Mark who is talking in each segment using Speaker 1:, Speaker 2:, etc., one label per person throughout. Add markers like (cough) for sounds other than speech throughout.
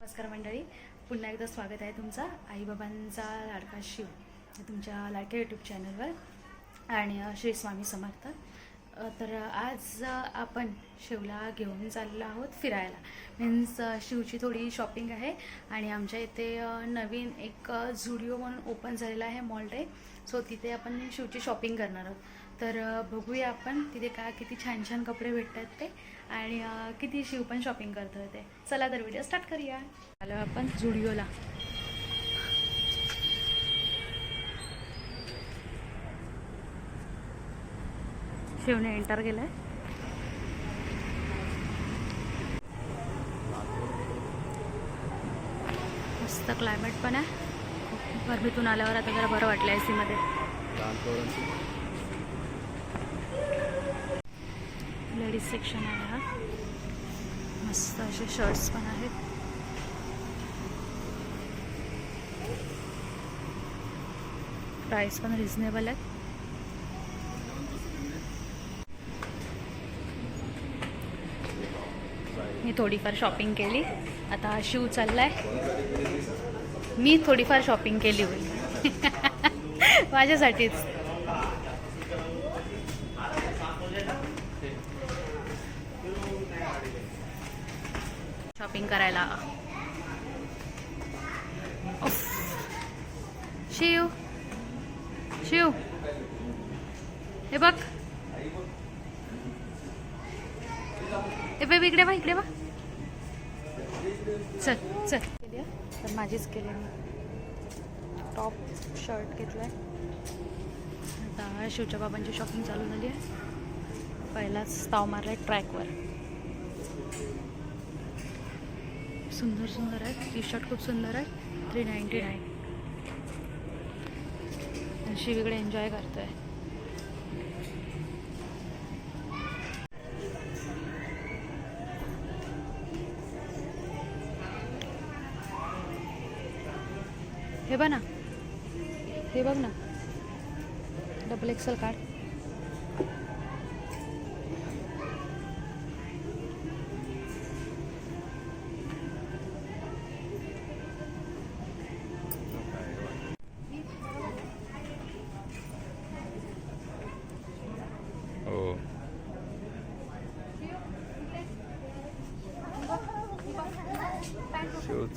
Speaker 1: नमस्कार मंडळी. पुन्हा एकदा स्वागत आहे तुमचा आईबाबांचा लाडका शिव तुमच्या लाडक्या यूट्यूब चॅनलवर आणि श्री स्वामी समर्थ. तर आज आपण शिवला घेऊन चाललो आहोत फिरायला. मीन्स शिवची थोडी शॉपिंग आहे आणि आमच्या इथे नवीन एक झुडिओ म्हणून ओपन झालेला आहे मॉल टाईप सो तिथे आपण शिवची शॉपिंग करणार आहोत. तर बघूया आपण तिथे काय किती छान छान कपडे भेटतात ते आणि किती शिव पण शॉपिंग करतोय ते. चला तर व्हिडिओ स्टार्ट करूया. आलो आपण झुडिओला शिवने एंटर केलंय. मस्त क्लायमेट पण आहे. गरमीतून आल्यावर आता जरा बरं वाटलं ए लेडीज सेक्शन आहे हा. मस्त असे शर्ट्स पण आहेत. प्राइस पण रिझनेबल आहेत. मी थोडीफार शॉपिंग केली. आता शिव चाललाय. मी थोडीफार शॉपिंग केली होईल. (laughs) माझ्यासाठीच. शॉपिंग करायला. शिव. शिव. हे बघ. हे बेबी इकडे बा इकडे बा चल चल. केली तर माझीच केली मी. टॉप शर्ट घेतलाय. आता शिवच्या बाबांची शॉपिंग चालू झाली आहे. पहिलाच ताव मारलाय ट्रॅकवर सुंदर सुंदर आहे टी शर्ट खूप सुंदर आहे थ्री नाईन्टी नाईन अशी वेगळे एन्जॉय करतोय. हे बघ ना. हे बघ ना. डबल एक्सल कार्ड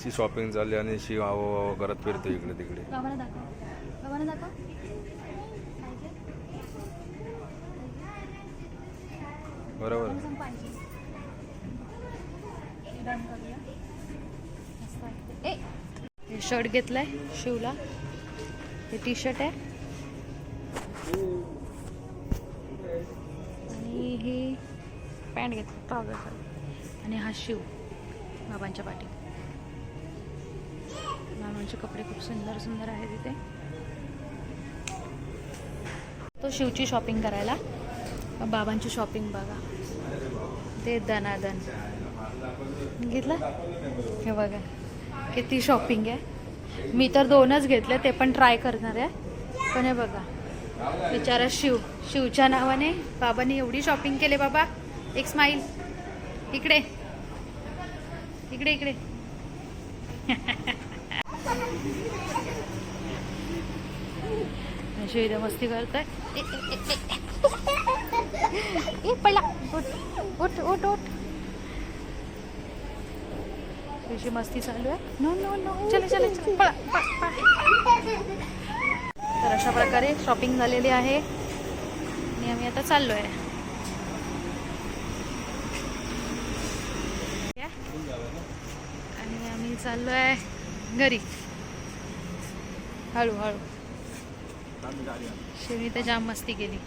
Speaker 2: शिवची शॉपिंग झाली आणि शिव आहो आहो करत फिरतो इकडे तिकडे. बरोबर.
Speaker 1: हे शर्ट घेतलाय शिवला. हे टी शर्ट आहे. आणि ही पॅन्ट घेतली. आणि हा शिव बाबांच्या पाठी. मामांचे कपडे खूप सुंदर सुंदर आहेत इथे. तो शिवची शॉपिंग करायला. बाबांची शॉपिंग बघा. ते दनादन. घेतलं? हे बघा. किती शॉपिंग आहे. मी तर दोनच घेतले ते पण ट्राय करणार आहे. पण हे बघा. बिचारा शिव. शिवच्या नावाने बाबांनी एवढी शॉपिंग केले बाबा. एक स्माईल इकडे. इकडे इकडे. (laughs) शिव इथे मस्ती करतोय. ए पहिला उठ उठ उठ तुझी मस्ती चालू आहे? नो नो नो चला चला चला. पळा पळा, पळा. तर अशा प्रकारे शॉपिंग झालेली आहे. आणि आम्ही आता चाललो आहे आणि आम्ही चाललो आहे घरी. हळूहळू. शिवनी तर जाम मस्ती केली.